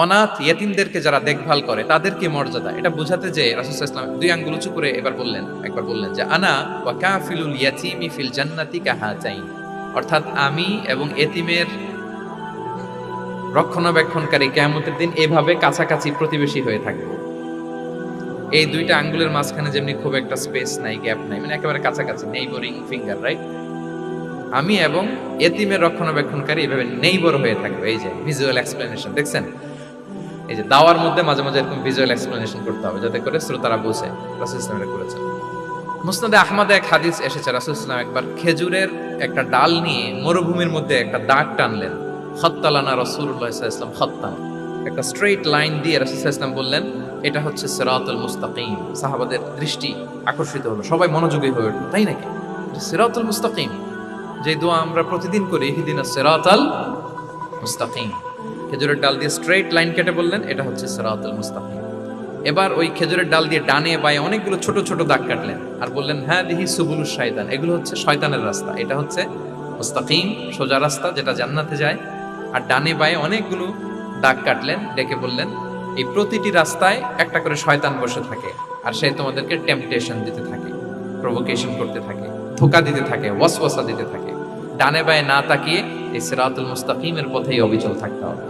অনাথ ইয়েতিমদেরকে যারা দেখভাল করে তাদেরকে মর্যাদা? এটা বোঝাতে যে রাসূল ইসলাম দুই আঙ্গুল উঁচু করে এবার বললেন, একবার বললেন যে, আনা ওয়া কাফিলুল ইয়াতিমি ফিল জান্নাতি কাহাতাইন অর্থাৎ আমি এবং এতিমের রক্ষণাবেক্ষণকারী কেয়ামতের দিন এভাবে কাছাকাছি প্রতিবেশী হয়ে থাকব। এই দুইটা আঙ্গুলের মাঝখানে যেমনি খুব একটা স্পেস নাই গ্যাপ নাই মানে একেবারে কাছাকাছি নেইবরিং ফিঙ্গার রাইট আমি এবং এতিমের রক্ষণাবেক্ষণকারী এভাবে নেইবর হয়ে থাকবে, এই যে ভিজুয়াল এক্সপ্লেনেশন দেখছেন? এই যে দাওয়ার মধ্যে মাঝে মাঝে এরকম ভিজুয়াল এক্সপ্লেনেশন করতে হবে, যাতে করে শ্রোতারা বুঝে রাসুল ইসলাম এটা করেছেন। মুসনাদে আহমদে এক হাদিস এসেছে, রাসুল ইসলাম একবার খেজুরের একটা ডাল নিয়ে মরুভূমির মধ্যে একটা দাগ টানলেন। খত্তালানা রসুল্লাহ ইসলাম খত্তান একটা স্ট্রেট লাইন দিয়ে রাসুল ইসলাম বললেন, এটা হচ্ছে সিরাতুল মুস্তাকিম। সাহাবাদের দৃষ্টি আকর্ষিত হলো, সবাই মনোযোগী হয়ে উঠল, তাই নাকি? সিরাতুল মুস্তাকিম। যে দোয়া আমরা প্রতিদিন করি হিদিন সিরাতাল মুস্তাকিম। খেজুরের ডাল দিয়ে স্ট্রেট লাইন কেটে বললেন, এটা হচ্ছে সিরাতুল মুস্তাকিম। এবার ওই খেজুরের ডাল দিয়ে ডানে বায়ে অনেকগুলো ছোট ছোট দাগ কাটলেন আর বললেন হ্যাঁ দিহি সুবুলুস শয়তান, এগুলো হচ্ছে শয়তানের রাস্তা, এটা হচ্ছে মুস্তাকিম, সোজা রাস্তা যেটা জান্নাতে যায়। আর ডানে বায়ে অনেকগুলো দাগ কাটলেন, ডেকে বললেন, এই প্রতিটি রাস্তায় একটা করে শয়তান বসে থাকে আর সে তোমাদেরকে টেম্পটেশন দিতে থাকে প্রভোকেশন করতে থাকে, ধোকা দিতে থাকে, ওয়াসওয়াসা দিতে থাকে। ডানে বায়ে না তাকিয়ে এই সিরাতুল মুস্তাকিমের পথেই অবিচল থাকতে হবে।